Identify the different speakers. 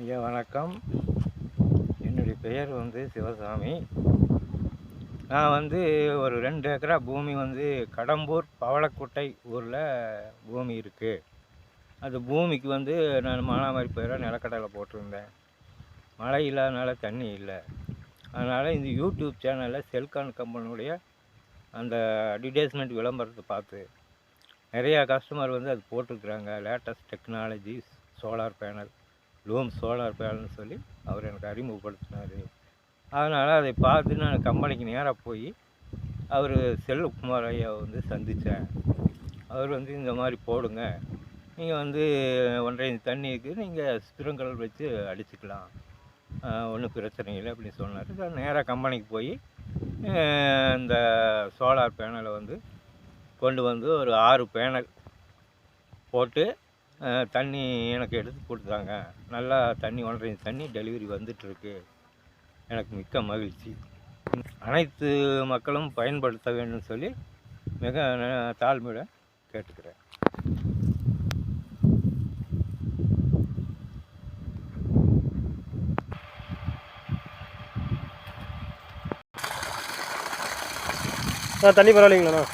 Speaker 1: ஐயா வணக்கம். என்னுடைய பெயர் வந்து சிவசாமி. நான் வந்து ஒரு ரெண்டு ஏக்கரா பூமி வந்து கடம்பூர் பவளக்குட்டை ஊரில் பூமி இருக்குது அந்த பூமிக்கு வந்து நான் மானாமாரி பயிராக நிலக்கடலை போட்டிருந்தேன். மழை இல்லாதனால தண்ணி இல்லை. அதனால் இந்த யூடியூப் சேனலில் செல்கான் கம்பெனியுடைய அந்த அட்வர்டைஸ்மெண்ட் விளம்பரத்தை பார்த்து நிறையா கஸ்டமர் வந்து அது போட்டிருக்குறாங்க. Latest technologies solar panel. Loom solar பேனல்னு சொல்லி அவர் எனக்கு அறிமுகப்படுத்தினார். அதனால் அதை பார்த்து நான் கம்பெனிக்கு நேராக போய் அவர் செல்வகுமார் ஐயா வந்து சந்தித்தேன் அவர் வந்து இந்த மாதிரி போடுங்க. நீங்கள் வந்து ஒன்றரை தண்ணிக்கு தண்ணி இருக்குது நீங்கள் ஸ்பிரிங்கல் வச்சு அடிச்சுக்கலாம். ஒன்றும் பிரச்சனை இல்லை அப்படின்னு சொன்னார். நான் நேராக கம்பெனிக்கு போய் இந்த சோலார் பேனலை வந்து கொண்டு வந்து ஒரு ஆறு பேனல் போட்டு தண்ணி எனக்கு எடுத்து கொடுத்தாங்க. நல்லா தண்ணி ஒன்றரை தண்ணி டெலிவரி வந்துட்டுருக்கு. எனக்கு மிக்க மகிழ்ச்சி. அனைத்து மக்களும் பயன்படுத்த வேண்டும் சொல்லி மிக ந- தாழ்மையுடன் கேட்டுக்கிறேன்.
Speaker 2: தண்ணி பரவாயில்லைங்களாண்ணா